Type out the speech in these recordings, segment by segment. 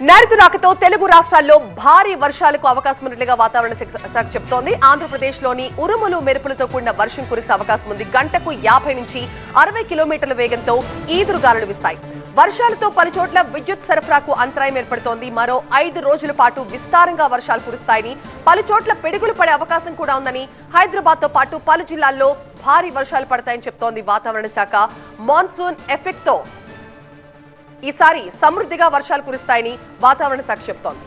నైరుతి తెలుగు రాష్ట్రాల్లో భారీ వర్షాలకు అవకాశం ఉన్నట్లుగా వాతావరణ శాఖ- చెబుతోంది. ఆంధ్రప్రదేశ్లోని ఉరుములు మెరుపులతో కూడిన వర్షం కురిసే అవకాశం ఉంది. గంటకు యాభై నుంచి అరవై కిలోమీటర్ల వేగంతో ఈదురుగాలులు వీస్తాయి. వర్షాలతో పలుచోట్ల విద్యుత్ సరఫరాకు అంతరాయం ఏర్పడుతోంది. మరో ఐదు రోజుల పాటు విస్తారంగా వర్షాలు కురుస్తాయని పలుచోట్ల పిడుగులు పడే అవకాశం కూడా ఉందని హైదరాబాద్తో పాటు పలు జిల్లాల్లో భారీ వర్షాలు పడతాయని చెప్తోంది వాతావరణ శాఖ. మాన్సూన్ ఎఫెక్ట్తో ఈసారి సమృద్ధిగా వర్షాలు కురుస్తాయని వాతావరణ శాఖ చెబుతోంది.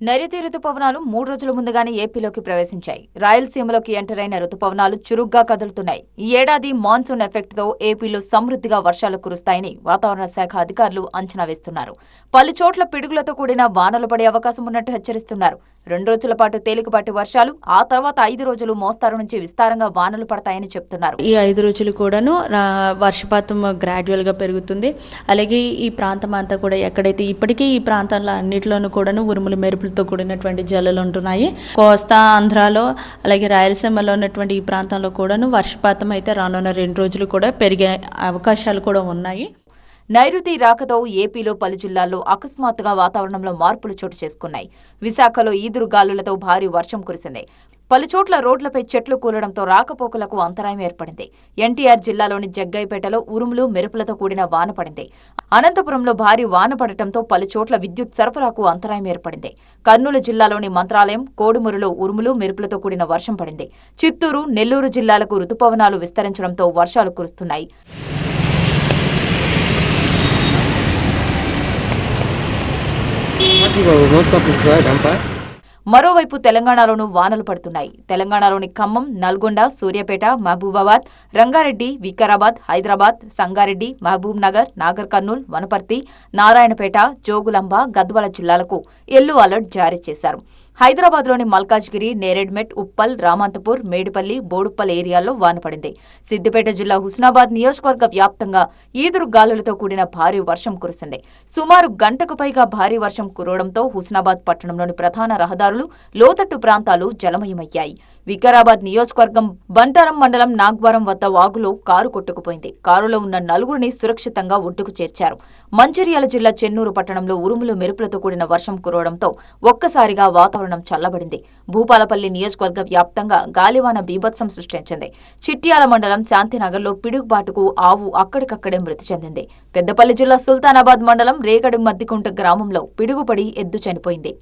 నైరుతి రుతుపవనాలు మూడు రోజుల ముందుగానే ఏపీలోకి ప్రవేశించాయి. రాయలసీమలోకి ఎంటర్ అయిన రుతుపవనాలు చురుగ్గా కదులుతున్నాయి. ఈ ఏడాది మాన్సూన్ ఎఫెక్ట్తో ఏపీలో సమృద్ధిగా వర్షాలు కురుస్తాయని వాతావరణ శాఖ అధికారులు అంచనా వేస్తున్నారు. పలు చోట్ల పిడుగులతో కూడిన వానలు పడే అవకాశం ఉన్నట్టు హెచ్చరిస్తున్నారు. రెండు రోజుల పాటు తేలికపాటి వర్షాలు ఆ తర్వాత ఐదు రోజులు మోస్తారు నుంచి విస్తారంగా వానలు పడతాయని చెప్తున్నారు. ఈ ఐదు రోజులు కూడాను వర్షపాతం గ్రాడ్యువల్గా పెరుగుతుంది. అలాగే ఈ ప్రాంతం అంతా కూడా ఎక్కడైతే ఇప్పటికీ ఈ ప్రాంతంలో అన్నిటిలోనూ కూడాను ఉరుములు మెరుపులతో కూడినటువంటి జల్లలు ఉంటున్నాయి. కోస్తా ఆంధ్రాలో అలాగే రాయలసీమలో ఉన్నటువంటి ఈ ప్రాంతంలో కూడాను వర్షపాతం అయితే రానున్న రెండు రోజులు కూడా పెరిగే అవకాశాలు కూడా ఉన్నాయి. నైరుతి రాకతో ఏపీలో పలు జిల్లాల్లో అకస్మాత్తుగా వాతావరణంలో మార్పులు చోటు చేసుకున్నాయి. విశాఖలో ఈదురు గాలులతో భారీ వర్షం కురిసింది. పలుచోట్ల రోడ్లపై చెట్లు కూలడంతో రాకపోకలకు అంతరాయం ఏర్పడింది. ఎన్టీఆర్ జిల్లాలోని జగ్గైపేటలో ఉరుములు మెరుపులతో కూడిన వాన పడింది. అనంతపురంలో భారీ వాన పడటంతో పలుచోట్ల విద్యుత్ సరఫరాకు అంతరాయం ఏర్పడింది. కర్నూలు జిల్లాలోని మంత్రాలయం కోడుమూరులో ఉరుములు మెరుపులతో కూడిన వర్షం పడింది. చిత్తూరు నెల్లూరు జిల్లాలకు రుతుపవనాలు విస్తరించడంతో వర్షాలు కురుస్తున్నాయి. మరోవైపు తెలంగాణలోనూ వానలు పడుతున్నాయి. తెలంగాణలోని ఖమ్మం నల్గొండ సూర్యాపేట మహబూబాబాద్ రంగారెడ్డి వికారాబాద్ హైదరాబాద్ సంగారెడ్డి మహబూబ్ నగర్ నాగర్ కర్నూల్ వనపర్తి నారాయణపేట జోగులాంబ గద్వాల జిల్లాలకు ఎల్లో అలర్ట్ జారీ చేశారు. హైదరాబాద్లోని మల్కాజ్గిరి నేరెడ్మెట్ ఉప్పల్ రామంతపూర్ మేడిపల్లి బోడుప్పల్ ఏరియాల్లో వాన పడింది. సిద్దిపేట జిల్లా హుస్నాబాద్ నియోజకవర్గ వ్యాప్తంగా ఈదురు గాలులతో కూడిన భారీ వర్షం కురిసింది. సుమారు గంటకు పైగా భారీ వర్షం కురవడంతో హుస్నాబాద్ పట్టణంలోని ప్రధాన రహదారులు లోతట్టు ప్రాంతాలు జలమయమయ్యాయి. వికారాబాద్ నియోజకవర్గం బంటారం మండలం నాగ్వరం వద్ద వాగులో కారు కొట్టుకుపోయింది. కారులో ఉన్న నలుగురిని సురక్షితంగా ఒడ్డుకు చేర్చారు. మంచిర్యాల జిల్లా చెన్నూరు పట్టణంలో ఉరుములు మెరుపులతో కూడిన వర్షం కురవడంతో ఒక్కసారిగా వాతావరణం చల్లబడింది. భూపాలపల్లి నియోజకవర్గ వ్యాప్తంగా గాలివాన బీభత్సం సృష్టించింది. చిట్యాల మండలం శాంతినగర్లో పిడుగుబాటుకు ఆవు అక్కడికక్కడే మృతి చెందింది. పెద్దపల్లి జిల్లా సుల్తానాబాద్ మండలం రేగడి మద్దికుంట గ్రామంలో పిడుగుపడి ఎద్దు చనిపోయింది.